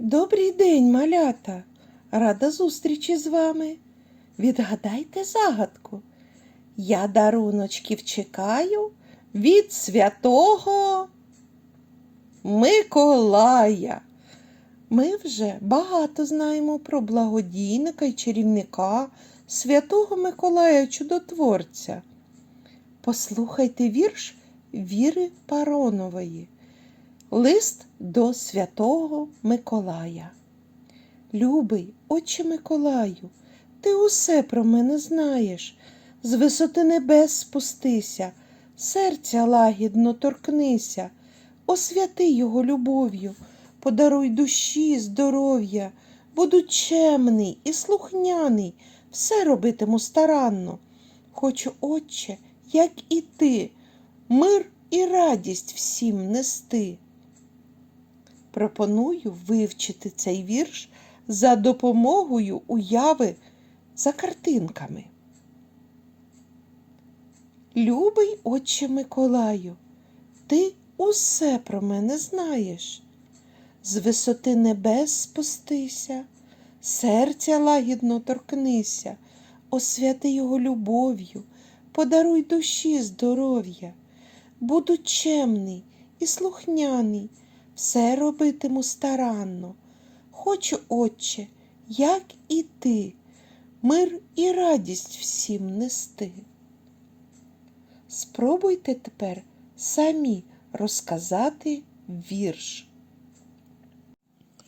Добрий день, малята! Рада зустрічі з вами. Відгадайте загадку. Я даруночків чекаю від святого Миколая. Ми вже багато знаємо про благодійника і чарівника святого Миколая Чудотворця. Послухайте вірш Віри Паронової. Лист до святого Миколая. Любий, отче Миколаю, ти усе про мене знаєш. З висоти небес спустися, серця лагідно торкнися, освяти його любов'ю, подаруй душі здоров'я, буду чемний і слухняний, все робитиму старанно. Хочу, отче, як і ти, мир і радість всім нести. Пропоную вивчити цей вірш за допомогою уяви за картинками. Любий отче Миколаю, ти усе про мене знаєш. З висоти небес спустися, серця лагідно торкнися, освяти його любов'ю, подаруй душі здоров'я, буду чемний і слухняний, все робитиму старанно. Хочу, отче, як і ти, мир і радість всім нести. Спробуйте тепер самі розказати вірш.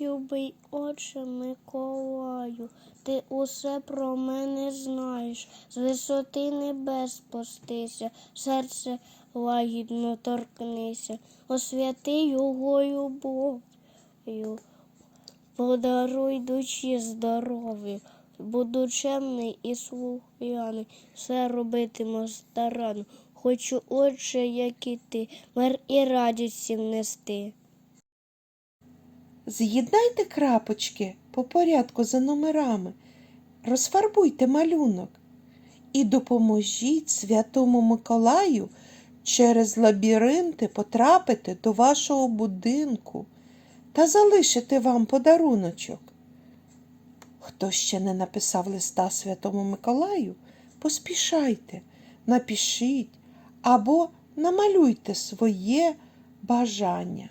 Любий отче Миколаю, ти усе про мене знаєш, з висоти небес спустися, серце лагідно торкнися, освяти його любов'ю, подаруй душі здоров'я, буду чемний і слухняний, все робитиму старанно. Хочу, отче, як і ти, мир і радість всім нести. З'єднайте крапочки по порядку за номерами, розфарбуйте малюнок. І допоможіть Святому Миколаю через лабіринти потрапити до вашого будинку та залишити вам подаруночок. Хто ще не написав листа Святому Миколаю, поспішайте, напишіть або намалюйте своє бажання.